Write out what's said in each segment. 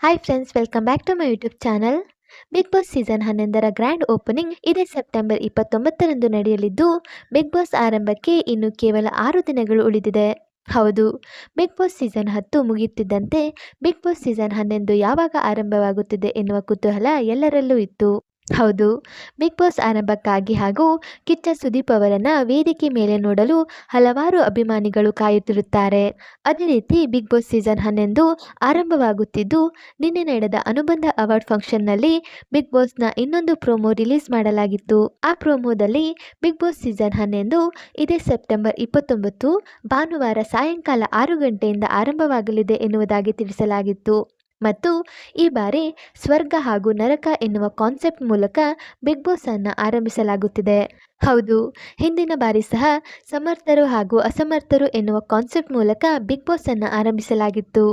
Hi friends welcome back to my YouTube channel big boss season ಹನ್ನೊಂದರ grand opening ಇದೇ September ಇಪ್ಪತ್ತೊಂಬತ್ತರಂದು ನಡೆಯಲಿದ್ದು Bigg boss ಆರಂಭಕ್ಕೆ ಇನ್ನು ಕೇವಲ ಆರು ದಿನಗಳು ಉಳಿದಿದೆ. ಹೌದು ಬಿಗ್ ಬಾಸ್ ಸೀಸನ್ ಹತ್ತು ಮುಗಿಯುತ್ತಿದ್ದಂತೆ ಬಿಗ್ ಬಾಸ್ ಸೀಸನ್ ಹನ್ನೊಂದು ಯಾವಾಗ ಆರಂಭವಾಗುತ್ತಿದೆ ಎನ್ನುವ ಕುತೂಹಲ ಎಲ್ಲರಲ್ಲೂ ಇತ್ತು. ಹೌದು. ಬಿಗ್ ಬಾಸ್ ಆರಂಭಕ್ಕಾಗಿ ಹಾಗೂ ಕಿಚ್ಚ ಸುದೀಪ್ ಅವರನ್ನು ವೇದಿಕೆ ಮೇಲೆ ನೋಡಲು ಹಲವಾರು ಅಭಿಮಾನಿಗಳು ಕಾಯುತ್ತಿರುತ್ತಾರೆ. ಅದೇ ರೀತಿ ಬಿಗ್ ಬಾಸ್ ಸೀಸನ್ ಹನ್ನೊಂದು ಆರಂಭವಾಗುತ್ತಿದ್ದು, ನಿನ್ನೆ ನಡೆದ ಅನುಬಂಧ ಅವಾರ್ಡ್ ಫಂಕ್ಷನ್ನಲ್ಲಿ ಬಿಗ್ ಬಾಸ್ನ ಇನ್ನೊಂದು ಪ್ರೋಮೋ ರಿಲೀಸ್ ಮಾಡಲಾಗಿತ್ತು. ಆ ಪ್ರೋಮೋದಲ್ಲಿ ಬಿಗ್ ಬಾಸ್ ಸೀಸನ್ ಹನ್ನೊಂದು ಇದೇ ಸೆಪ್ಟೆಂಬರ್ ಇಪ್ಪತ್ತೊಂಬತ್ತು ಭಾನುವಾರ ಸಾಯಂಕಾಲ ಆರು ಗಂಟೆಯಿಂದ ಆರಂಭವಾಗಲಿದೆ ಎನ್ನುವುದಾಗಿ ತಿಳಿಸಲಾಗಿತ್ತು. ಮತ್ತು ಈ ಬಾರಿ ಸ್ವರ್ಗ ಹಾಗೂ ನರಕ ಎನ್ನುವ ಕಾನ್ಸೆಪ್ಟ್ ಮೂಲಕ ಬಿಗ್ ಬಾಸ್ ಅನ್ನು ಆರಂಭಿಸಲಾಗುತ್ತಿದೆ. ಹೌದು. ಹಿಂದಿನ ಬಾರಿ ಸಹ ಸಮರ್ಥರು ಹಾಗೂ ಅಸಮರ್ಥರು ಎನ್ನುವ ಕಾನ್ಸೆಪ್ಟ್ ಮೂಲಕ ಬಿಗ್ ಬಾಸ್ ಅನ್ನು ಆರಂಭಿಸಲಾಗಿತ್ತು.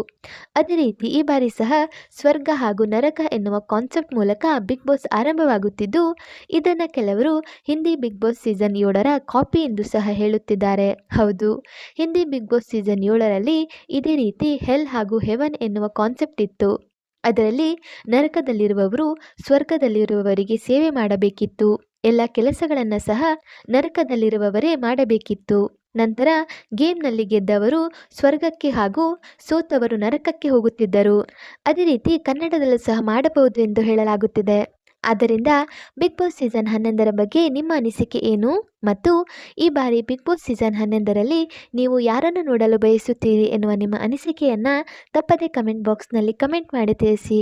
ಅದೇ ರೀತಿ ಈ ಬಾರಿ ಸಹ ಸ್ವರ್ಗ ಹಾಗೂ ನರಕ ಎನ್ನುವ ಕಾನ್ಸೆಪ್ಟ್ ಮೂಲಕ ಬಿಗ್ ಬಾಸ್ ಆರಂಭವಾಗುತ್ತಿದ್ದು, ಇದನ್ನು ಕೆಲವರು ಹಿಂದಿ ಬಿಗ್ ಬಾಸ್ ಸೀಸನ್ ಏಳರ ಕಾಪಿ ಎಂದು ಸಹ ಹೇಳುತ್ತಿದ್ದಾರೆ. ಹೌದು. ಹಿಂದಿ ಬಿಗ್ ಬಾಸ್ ಸೀಸನ್ ಏಳರಲ್ಲಿ ಇದೇ ರೀತಿ ಹೆಲ್ ಹಾಗೂ ಹೆವನ್ ಎನ್ನುವ ಕಾನ್ಸೆಪ್ಟ್ ಇತ್ತು. ಅದರಲ್ಲಿ ನರಕದಲ್ಲಿರುವವರು, ಸ್ವರ್ಗದಲ್ಲಿರುವವರಿಗೆ ಸೇವೆ ಮಾಡಬೇಕಿತ್ತು. ಎಲ್ಲ ಕೆಲಸಗಳನ್ನು ಸಹ ನರಕದಲ್ಲಿರುವವರೇ ಮಾಡಬೇಕಿತ್ತು. ನಂತರ ಗೇಮ್ನಲ್ಲಿ ಗೆದ್ದವರು ಸ್ವರ್ಗಕ್ಕೆ ಹಾಗೂ ಸೋತವರು ನರಕಕ್ಕೆ ಹೋಗುತ್ತಿದ್ದರು. ಅದೇ ರೀತಿ ಕನ್ನಡದಲ್ಲೂ ಸಹ ಮಾಡಬಹುದು ಎಂದು ಹೇಳಲಾಗುತ್ತಿದೆ. ಆದ್ದರಿಂದ ಬಿಗ್ ಬಾಸ್ ಸೀಸನ್ ಹನ್ನೊಂದರ ಬಗ್ಗೆ ನಿಮ್ಮ ಅನಿಸಿಕೆ ಏನು? ಮತ್ತು ಈ ಬಾರಿ ಬಿಗ್ ಬಾಸ್ ಸೀಸನ್ ಹನ್ನೊಂದರಲ್ಲಿ ನೀವು ಯಾರನ್ನು ನೋಡಲು ಬಯಸುತ್ತೀರಿ ಎನ್ನುವ ನಿಮ್ಮ ಅನಿಸಿಕೆಯನ್ನು ತಪ್ಪದೇ ಕಮೆಂಟ್ ಬಾಕ್ಸ್ನಲ್ಲಿ ಕಮೆಂಟ್ ಮಾಡಿ ತಿಳಿಸಿ.